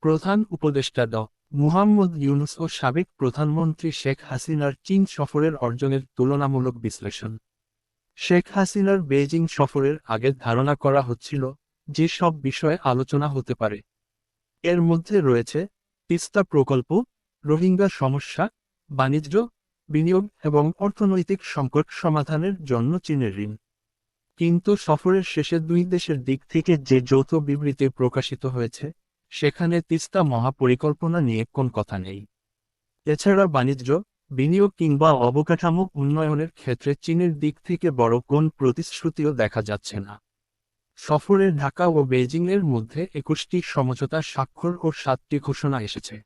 প্রধান উপদেষ্টা ড. মুহাম্মদ ইউনুস ও সাবেক প্রধানমন্ত্রী শেখ হাসিনার চীন সফরের অর্জনের তুলনামূলক বিশ্লেষণ। শেখ হাসিনার বেইজিং সফরের আগে ধারণা করা হচ্ছিল যে সব বিষয়ে আলোচনা হতে পারে। এর মধ্যে রয়েছে তিস্তা প্রকল্প, রোহিঙ্গা সমস্যা, বাণিজ্য, বিনিয়োগ এবং অর্থনৈতিক সংকট সমাধানের জন্য চীনের ঋণ। কিন্তু সফরের শেষে দুই দেশের দিক থেকে যে যৌথ বিবৃতি প্রকাশিত হয়েছে সেখানে তিস্তা মহাপরিকল্পনা নিয়ে কোন কথা নেই। এছাড়া বাণিজ্য, বিনিয়োগ কিংবা অবকাঠামো উন্নয়নের ক্ষেত্রে চীনের দিক থেকে বড় কোন প্রতিশ্রুতিও দেখা যাচ্ছে না। সফরে ঢাকা ও বেজিংয়ের মধ্যে একুশটি সমঝোতা স্বাক্ষর ও সাতটি ঘোষণা এসেছে।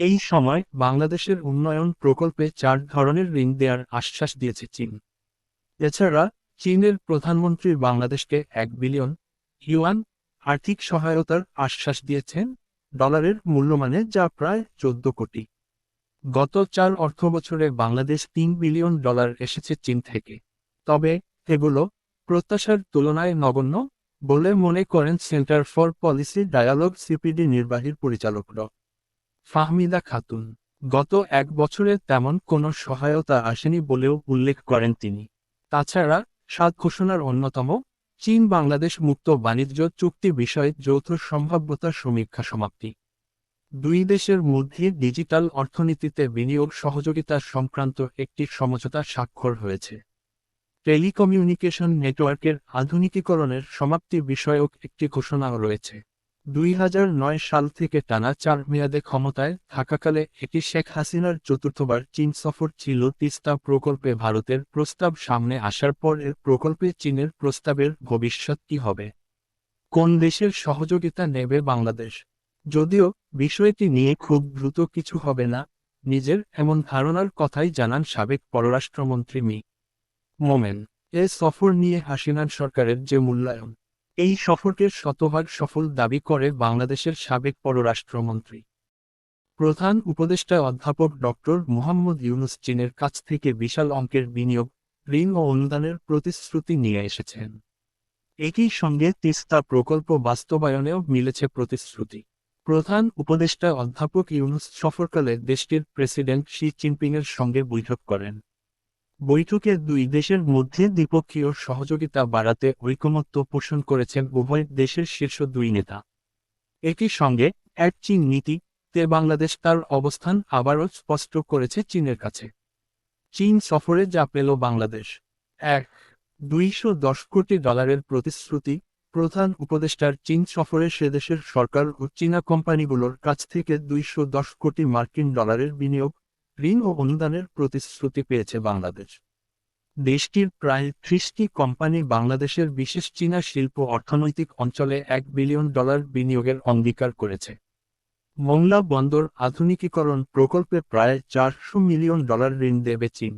এই সময় বাংলাদেশের উন্নয়ন প্রকল্পে চার ধরনের ঋণ দেওয়ার আশ্বাস দিয়েছে চীন। এছাড়া চীনের প্রধানমন্ত্রী বাংলাদেশকে এক বিলিয়ন ইউয়ান আর্থিক সহায়তার আশ্বাস দিয়েছেন ডলারের মূল্যমানে যা প্রায় চোদ্দ কোটি। গত চার অর্থবছরে বাংলাদেশ তিন বিলিয়ন ডলার এসেছে চীন থেকে। তবে এগুলো প্রত্যাশার তুলনায় নগণ্য বলে মনে করেন centre for policy dialogue CPD নির্বাহীর পরিচালক ড। ফাহমিদা খাতুন। গত এক বছরে তেমন কোনো সহায়তা আসেনি বলেও উল্লেখ করেন তিনি। তাছাড়া সাত ঘোষণার অন্যতম চীন বাংলাদেশ মুক্ত বাণিজ্য চুক্তি বিষয়ে যৌথ সম্ভাব্যতা সমীক্ষা সমাপ্তি। দুই দেশের মধ্যে ডিজিটাল অর্থনীতিতে বিনিয়োগ সহযোগিতা সংক্রান্ত একটি সমঝোতা স্বাক্ষর হয়েছে। টেলিকমিউনিকেশন নেটওয়ার্কের আধুনিকীকরণের সমাপ্তি বিষয়ক একটি ঘোষণাও রয়েছে। দুই হাজার নয় সাল থেকে টানা চার মেয়াদে ক্ষমতায় থাকাকালে এটি শেখ হাসিনার চতুর্থবার চীন সফর ছিল তিস্তা প্রকল্পে ভারতের প্রস্তাব সামনে আসার পর এর প্রকল্পে চীনের প্রস্তাবের ভবিষ্যৎ কি হবে? কোন দেশের সহযোগিতা নেবে বাংলাদেশ? যদিও বিষয়টি নিয়ে খুব দ্রুত কিছু হবে না, নিজের এমন ধারণার কথাই জানান সাবেক পররাষ্ট্রমন্ত্রী মি. মোমেন। এ সফর নিয়ে হাসিনার সরকারের যে মূল্যায়ন এই সফরকে শতভাগ সফল দাবি করে বাংলাদেশের সাবেক পররাষ্ট্রমন্ত্রী। প্রধান উপদেষ্টা অধ্যাপক ডক্টর মুহাম্মদ ইউনুস চীনের কাছ থেকে বিশাল অঙ্কের বিনিয়োগ, ঋণ ও অনুদানের প্রতিশ্রুতি নিয়ে এসেছেন। একই সঙ্গে তিস্তা প্রকল্প বাস্তবায়নেও মিলেছে প্রতিশ্রুতি। প্রধান উপদেষ্টা অধ্যাপক ইউনুস সফরকালে দেশটির প্রেসিডেন্ট শি জিনপিংয়ের সঙ্গে বৈঠক করেন। বৈঠকে দুই দেশের মধ্যে দ্বিপক্ষীয় সহযোগিতা বাড়াতে ঐকমত্য পোষণ করেছেন উভয় দেশের শীর্ষ দুই নেতা। একই সঙ্গে, এক চীন নীতি তে বাংলাদেশ তার অবস্থান আবারও স্পষ্ট করেছে চীনের কাছে। চীন সফরে যা পেল বাংলাদেশ। এক, দুইশো দশ কোটি ডলারের প্রতিশ্রুতি, প্রধান উপদেষ্টার চীন সফরে সে দেশের সরকার ও চীনা কোম্পানিগুলোর কাছ থেকে দুইশো দশ কোটি মার্কিন ডলারের বিনিয়োগ ঋণ ও অনুদানের প্রতিশ্রুতি পেয়েছে বাংলাদেশ। দেশটির প্রায় ত্রিশটি কোম্পানি বাংলাদেশের বিশেষ চীনা শিল্প অর্থনৈতিক অঞ্চলে এক বিলিয়ন ডলার বিনিয়োগের অঙ্গীকার করেছে। মংলা বন্দর আধুনিকীকরণ প্রকল্পে প্রায় চারশো মিলিয়ন ডলার ঋণ দেবে চীন।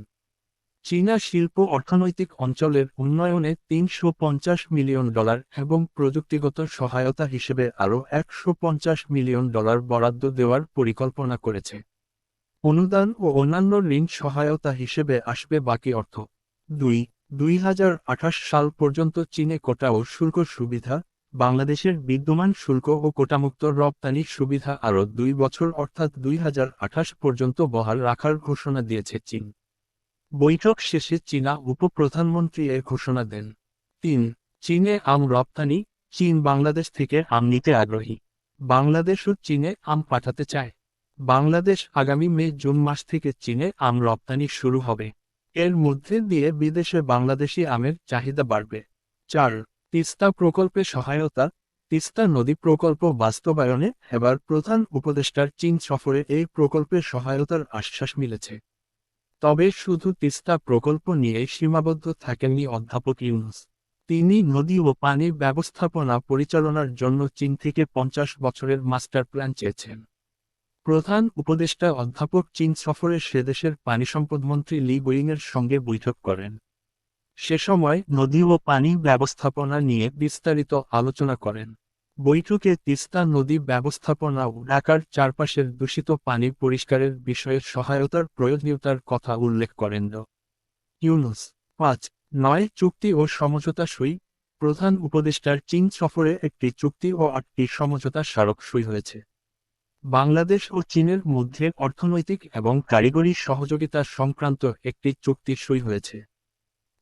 চীনা শিল্প অর্থনৈতিক অঞ্চলের উন্নয়নে তিনশো পঞ্চাশ মিলিয়ন ডলার এবং প্রযুক্তিগত সহায়তা হিসেবে আরও একশো পঞ্চাশ মিলিয়ন ডলার বরাদ্দ দেওয়ার পরিকল্পনা করেছে। অনুদান ও অন্যান্য ঋণ সহায়তা হিসেবে আসবে বাকি অর্থ। দুই দুই সাল পর্যন্ত চীনে কোটা ও শুল্ক সুবিধা, বাংলাদেশের বিদ্যমান শুল্ক ও কোটামুক্ত রপ্তানি সুবিধা আরও দুই বছর অর্থাৎ দুই হাজার আঠাশ পর্যন্ত বহাল রাখার ঘোষণা দিয়েছে চীন। বৈঠক শেষে চীনা উপপ্রধানমন্ত্রী এর ঘোষণা দেন। তিন, চীনে আম রপ্তানি, চীন বাংলাদেশ থেকে আম নিতে আগ্রহী। বাংলাদেশও চীনে আম পাঠাতে চায়। বাংলাদেশ আগামী মে, জুন মাস থেকে চীনে আম রপ্তানি শুরু হবে। এর মধ্যে দিয়ে বিদেশে বাংলাদেশি আমের চাহিদা বাড়বে। চার, তিস্তা প্রকল্পে সহায়তা। তিস্তা নদী প্রকল্প বাস্তবায়নে এবার প্রধান উপদেষ্টার চীন সফরে এই প্রকল্পের সহায়তার আশ্বাস মিলেছে। তবে শুধু তিস্তা প্রকল্প নিয়ে সীমাবদ্ধ থাকেননি অধ্যাপক ইউনুস। তিনি নদী ও পানি ব্যবস্থাপনা পরিচালনার জন্য চীন থেকে পঞ্চাশ বছরের মাস্টার প্ল্যান চেয়েছেন। প্রধান উপদেষ্টা অধ্যাপক চীন সফরে সেদেশের পানি সম্পদ মন্ত্রী লি বোয়িংয়ের সঙ্গে বৈঠক করেন। সে সময় নদী ও পানি ব্যবস্থাপনা নিয়ে বিস্তারিত আলোচনা করেন। বৈঠকে তিস্তা নদী ব্যবস্থাপনা ও ঢাকার চারপাশের দূষিত পানি পরিষ্কারের বিষয়ে সহায়তার প্রয়োজনীয়তার কথা উল্লেখ করেন ইউনুস। পাঁচ, নয় চুক্তি ও সমঝোতা সই। প্রধান উপদেষ্টার চীন সফরে একটি চুক্তি ও আটটি সমঝোতা স্মারক সই হয়েছে। বাংলাদেশ ও চীনের মধ্যে অর্থনৈতিক এবং কারিগরি সহযোগিতা সংক্রান্ত একটি চুক্তি সই হয়েছে।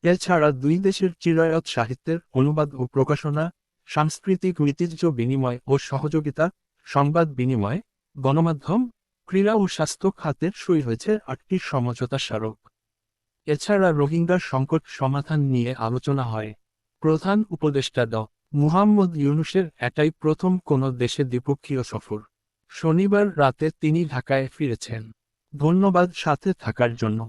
এছাড়া দুই দেশের চিরায়ত সাহিত্যের অনুবাদ ও প্রকাশনা, সাংস্কৃতিক ঐতিহ্য বিনিময় ও সহযোগিতা, সংবাদ বিনিময়, গণমাধ্যম, ক্রীড়া ও স্বাস্থ্য খাতের সই হয়েছে আটটি সমঝোতা স্মারক। এছাড়া রোহিঙ্গার সংকট সমাধান নিয়ে আলোচনা হয়। প্রধান উপদেষ্টা ড. মুহাম্মদ ইউনুসের এটাই প্রথম কোনো দেশে দ্বিপক্ষীয় সফর। শনিবার রাতে তিনি ঢাকায় ফিরেছেন। ধন্যবাদ সাথে থাকার জন্য।